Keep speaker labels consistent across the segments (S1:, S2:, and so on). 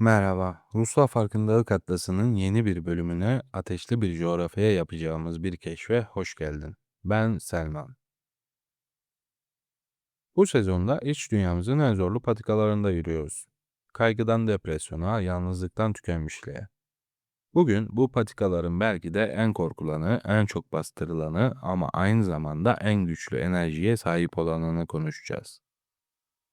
S1: Merhaba, Rusla Farkındalık Atlası'nın yeni bir bölümüne ateşli bir coğrafyaya yapacağımız bir keşfe hoş geldin. Ben Selman. Bu sezonda iç dünyamızın en zorlu patikalarında yürüyoruz. Kaygıdan depresyona, yalnızlıktan tükenmişliğe. Bugün bu patikaların belki de en korkulanı, en çok bastırılanı ama aynı zamanda en güçlü enerjiye sahip olanını konuşacağız.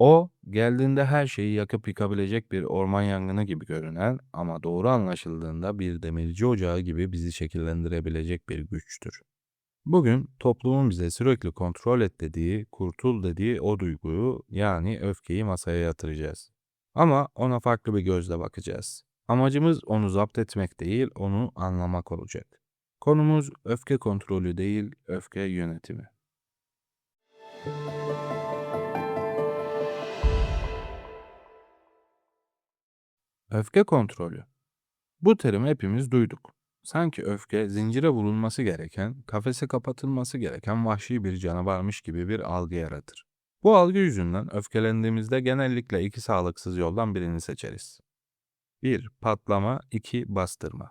S1: O, geldiğinde her şeyi yakıp yıkabilecek bir orman yangını gibi görünen ama doğru anlaşıldığında bir demirci ocağı gibi bizi şekillendirebilecek bir güçtür. Bugün toplumun bize sürekli kontrol et dediği, kurtul dediği o duyguyu yani öfkeyi masaya yatıracağız. Ama ona farklı bir gözle bakacağız. Amacımız onu zapt etmek değil, onu anlamak olacak. Konumuz öfke kontrolü değil, öfke yönetimi. Öfke kontrolü. Bu terimi hepimiz duyduk. Sanki öfke zincire vurulması gereken, kafese kapatılması gereken vahşi bir canavarmış gibi bir algı yaratır. Bu algı yüzünden öfkelendiğimizde genellikle iki sağlıksız yoldan birini seçeriz. 1. Patlama 2. Bastırma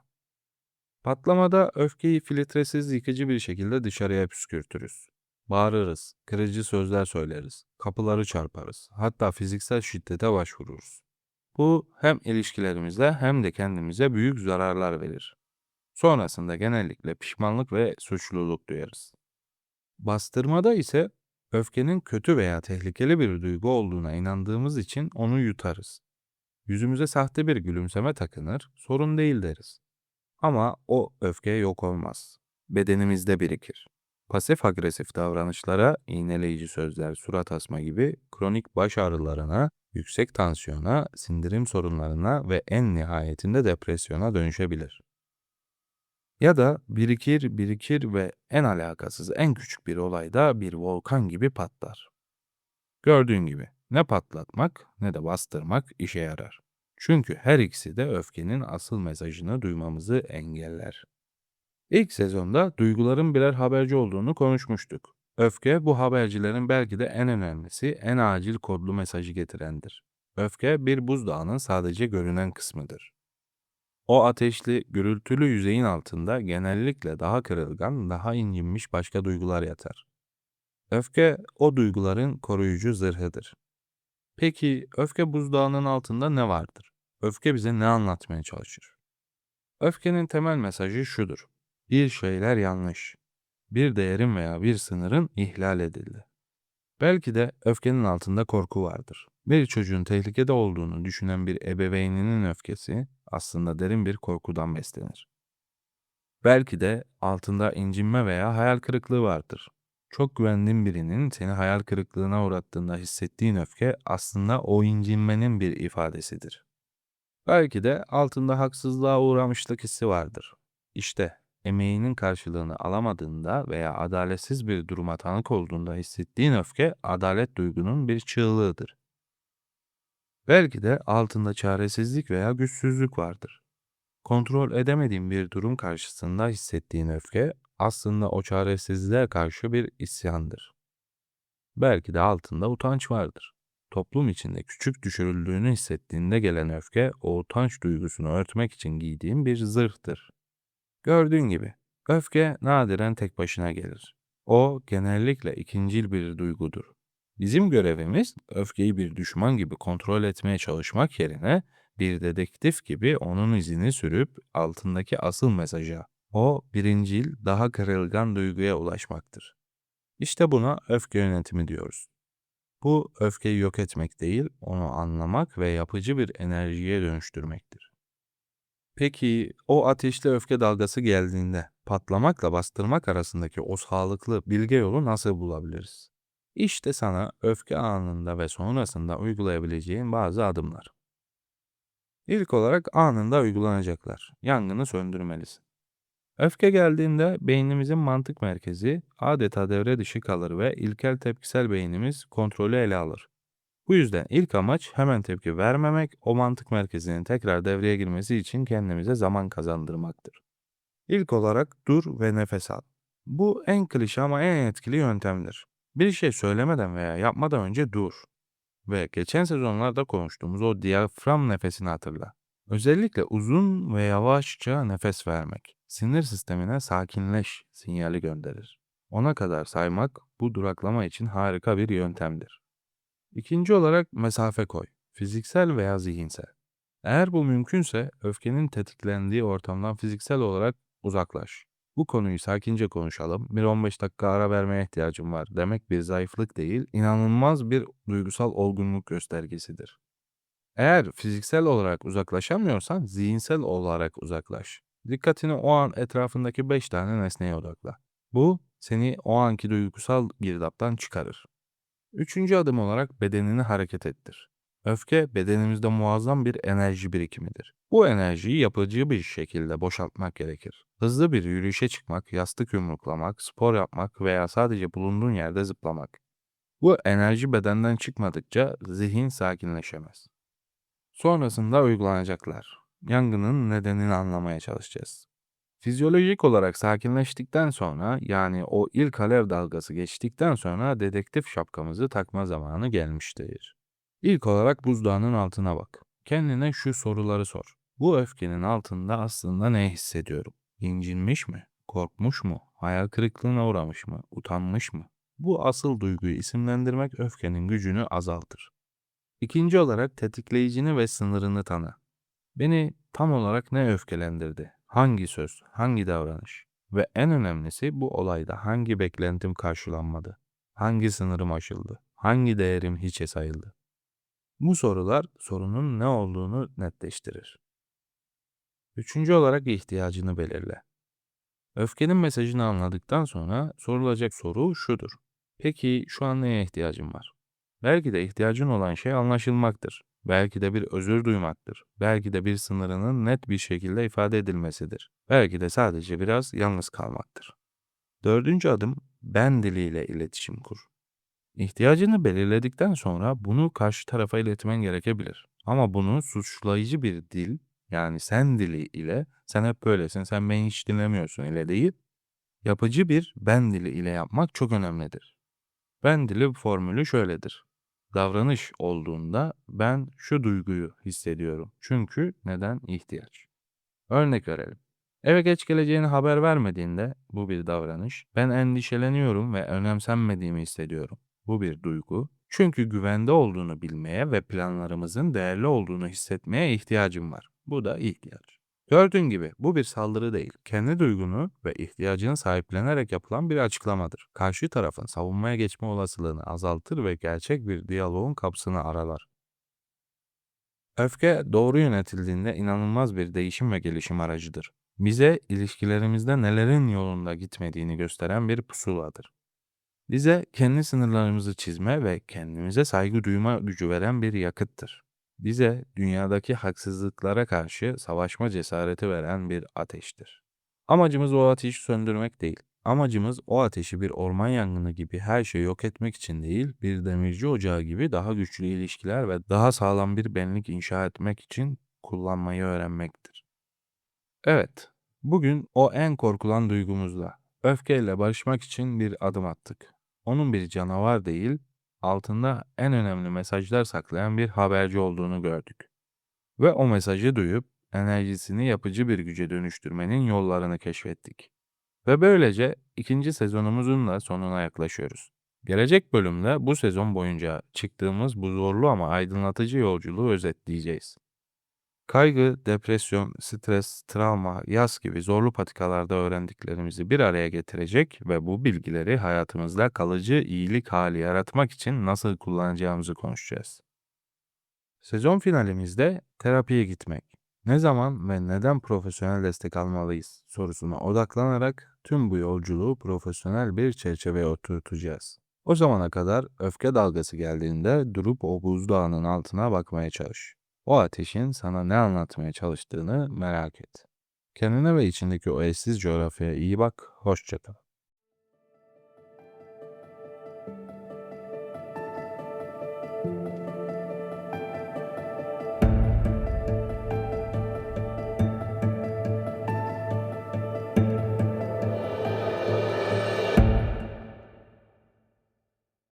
S1: Patlamada öfkeyi filtresiz yıkıcı bir şekilde dışarıya püskürtürüz. Bağırırız, kırıcı sözler söyleriz, kapıları çarparız, hatta fiziksel şiddete başvururuz. Bu hem ilişkilerimize hem de kendimize büyük zararlar verir. Sonrasında genellikle pişmanlık ve suçluluk duyarız. Bastırmada ise öfkenin kötü veya tehlikeli bir duygu olduğuna inandığımız için onu yutarız. Yüzümüze sahte bir gülümseme takınır, sorun değil deriz. Ama o öfke yok olmaz. Bedenimizde birikir. Pasif agresif davranışlara, iğneleyici sözler, surat asma gibi kronik baş ağrılarına, yüksek tansiyona, sindirim sorunlarına ve en nihayetinde depresyona dönüşebilir. Ya da birikir, birikir ve en alakasız, en küçük bir olayda bir volkan gibi patlar. Gördüğün gibi ne patlatmak ne de bastırmak işe yarar. Çünkü her ikisi de öfkenin asıl mesajını duymamızı engeller. İlk sezonda duyguların birer haberci olduğunu konuşmuştuk. Öfke bu habercilerin belki de en önemlisi, en acil kodlu mesajı getirendir. Öfke bir buzdağının sadece görünen kısmıdır. O ateşli, gürültülü yüzeyin altında genellikle daha kırılgan, daha incinmiş başka duygular yatar. Öfke o duyguların koruyucu zırhıdır. Peki öfke buzdağının altında ne vardır? Öfke bize ne anlatmaya çalışır? Öfkenin temel mesajı şudur. Bir şeyler yanlış. Bir değerin veya bir sınırın ihlal edildi. Belki de öfkenin altında korku vardır. Bir çocuğun tehlikede olduğunu düşünen bir ebeveyninin öfkesi aslında derin bir korkudan beslenir. Belki de altında incinme veya hayal kırıklığı vardır. Çok güvendiğin birinin seni hayal kırıklığına uğrattığında hissettiğin öfke aslında o incinmenin bir ifadesidir. Belki de altında haksızlığa uğramışlık hissi vardır. İşte emeğinin karşılığını alamadığında veya adaletsiz bir duruma tanık olduğunda hissettiğin öfke adalet duygunun bir çığlığıdır. Belki de altında çaresizlik veya güçsüzlük vardır. Kontrol edemediğin bir durum karşısında hissettiğin öfke aslında o çaresizliğe karşı bir isyandır. Belki de altında utanç vardır. Toplum içinde küçük düşürüldüğünü hissettiğinde gelen öfke o utanç duygusunu örtmek için giydiğin bir zırhtır. Gördüğün gibi öfke nadiren tek başına gelir. O genellikle ikincil bir duygudur. Bizim görevimiz öfkeyi bir düşman gibi kontrol etmeye çalışmak yerine bir dedektif gibi onun izini sürüp altındaki asıl mesaja, o birincil, daha kırılgan duyguya ulaşmaktır. İşte buna öfke yönetimi diyoruz. Bu öfkeyi yok etmek değil, onu anlamak ve yapıcı bir enerjiye dönüştürmektir. Peki o ateşli öfke dalgası geldiğinde patlamakla bastırmak arasındaki o sağlıklı bilge yolu nasıl bulabiliriz? İşte sana öfke anında ve sonrasında uygulayabileceğin bazı adımlar. İlk olarak anında uygulanacaklar. Yangını söndürmelisin. Öfke geldiğinde beynimizin mantık merkezi adeta devre dışı kalır ve ilkel tepkisel beynimiz kontrolü ele alır. Bu yüzden ilk amaç hemen tepki vermemek, o mantık merkezinin tekrar devreye girmesi için kendimize zaman kazandırmaktır. İlk olarak dur ve nefes al. Bu en klişe ama en etkili yöntemdir. Bir şey söylemeden veya yapmadan önce dur. Ve geçen sezonlarda konuştuğumuz o diyafram nefesini hatırla. Özellikle uzun ve yavaşça nefes vermek, sinir sistemine sakinleş sinyali gönderir. Ona kadar saymak bu duraklama için harika bir yöntemdir. İkinci olarak mesafe koy. Fiziksel veya zihinsel. Eğer bu mümkünse öfkenin tetiklendiği ortamdan fiziksel olarak uzaklaş. Bu konuyu sakince konuşalım. Bir 15 dakika ara vermeye ihtiyacım var demek bir zayıflık değil, inanılmaz bir duygusal olgunluk göstergesidir. Eğer fiziksel olarak uzaklaşamıyorsan zihinsel olarak uzaklaş. Dikkatini o an etrafındaki 5 tane nesneye odakla. Bu seni o anki duygusal girdaptan çıkarır. Üçüncü adım olarak bedenini hareket ettir. Öfke bedenimizde muazzam bir enerji birikimidir. Bu enerjiyi yapıcı bir şekilde boşaltmak gerekir. Hızlı bir yürüyüşe çıkmak, yastık yumruklamak, spor yapmak veya sadece bulunduğun yerde zıplamak. Bu enerji bedenden çıkmadıkça zihin sakinleşemez. Sonrasında uygulanacaklar. Yangının nedenini anlamaya çalışacağız. Fizyolojik olarak sakinleştikten sonra yani o ilk alev dalgası geçtikten sonra dedektif şapkamızı takma zamanı gelmiştir. İlk olarak buzdağının altına bak. Kendine şu soruları sor. Bu öfkenin altında aslında ne hissediyorum? İncinmiş mi? Korkmuş mu? Hayal kırıklığına uğramış mı? Utanmış mı? Bu asıl duyguyu isimlendirmek öfkenin gücünü azaltır. İkinci olarak tetikleyicini ve sınırını tanı. Beni tam olarak ne öfkelendirdi? Hangi söz, hangi davranış? Ve en önemlisi bu olayda hangi beklentim karşılanmadı? Hangi sınırım aşıldı? Hangi değerim hiçe sayıldı? Bu sorular sorunun ne olduğunu netleştirir. Üçüncü olarak ihtiyacını belirle. Öfkenin mesajını anladıktan sonra sorulacak soru şudur. Peki şu an neye ihtiyacım var? Belki de ihtiyacın olan şey anlaşılmaktır. Belki de bir özür duymaktır. Belki de bir sınırının net bir şekilde ifade edilmesidir. Belki de sadece biraz yalnız kalmaktır. Dördüncü adım ben diliyle iletişim kur. İhtiyacını belirledikten sonra bunu karşı tarafa iletmen gerekebilir. Ama bunu suçlayıcı bir dil yani sen dili ile sen hep böylesin sen beni hiç dinlemiyorsun ile değil yapıcı bir ben dili ile yapmak çok önemlidir. Ben dili formülü şöyledir. Davranış olduğunda ben şu duyguyu hissediyorum. Çünkü neden ihtiyaç? Örnek verelim. Eve geç geleceğini haber vermediğinde bu bir davranış. Ben endişeleniyorum ve önemsenmediğimi hissediyorum. Bu bir duygu. Çünkü güvende olduğunu bilmeye ve planlarımızın değerli olduğunu hissetmeye ihtiyacım var. Bu da ihtiyaç. Gördüğün gibi bu bir saldırı değil. Kendi duygunu ve ihtiyacını sahiplenerek yapılan bir açıklamadır. Karşı tarafın savunmaya geçme olasılığını azaltır ve gerçek bir diyaloğun kapısını aralar. Öfke doğru yönetildiğinde inanılmaz bir değişim ve gelişim aracıdır. Bize ilişkilerimizde nelerin yolunda gitmediğini gösteren bir pusuladır. Bize kendi sınırlarımızı çizme ve kendimize saygı duyma gücü veren bir yakıttır. Bize dünyadaki haksızlıklara karşı savaşma cesareti veren bir ateştir. Amacımız o ateşi söndürmek değil. Amacımız o ateşi bir orman yangını gibi her şeyi yok etmek için değil, bir demirci ocağı gibi daha güçlü ilişkiler ve daha sağlam bir benlik inşa etmek için kullanmayı öğrenmektir. Evet, bugün o en korkulan duygumuzla, öfkeyle barışmak için bir adım attık. Onun bir canavar değil, altında en önemli mesajlar saklayan bir haberci olduğunu gördük. Ve o mesajı duyup enerjisini yapıcı bir güce dönüştürmenin yollarını keşfettik. Ve böylece ikinci sezonumuzun da sonuna yaklaşıyoruz. Gelecek bölümde bu sezon boyunca çıktığımız bu zorlu ama aydınlatıcı yolculuğu özetleyeceğiz. Kaygı, depresyon, stres, travma, yas gibi zorlu patikalarda öğrendiklerimizi bir araya getirecek ve bu bilgileri hayatımızda kalıcı iyilik hali yaratmak için nasıl kullanacağımızı konuşacağız. Sezon finalimizde terapiye gitmek, ne zaman ve neden profesyonel destek almalıyız sorusuna odaklanarak tüm bu yolculuğu profesyonel bir çerçeveye oturtacağız. O zamana kadar öfke dalgası geldiğinde durup o buzdağının altına bakmaya çalış. O ateşin sana ne anlatmaya çalıştığını merak et. Kendine ve içindeki o eşsiz coğrafyaya iyi bak, hoşça kal.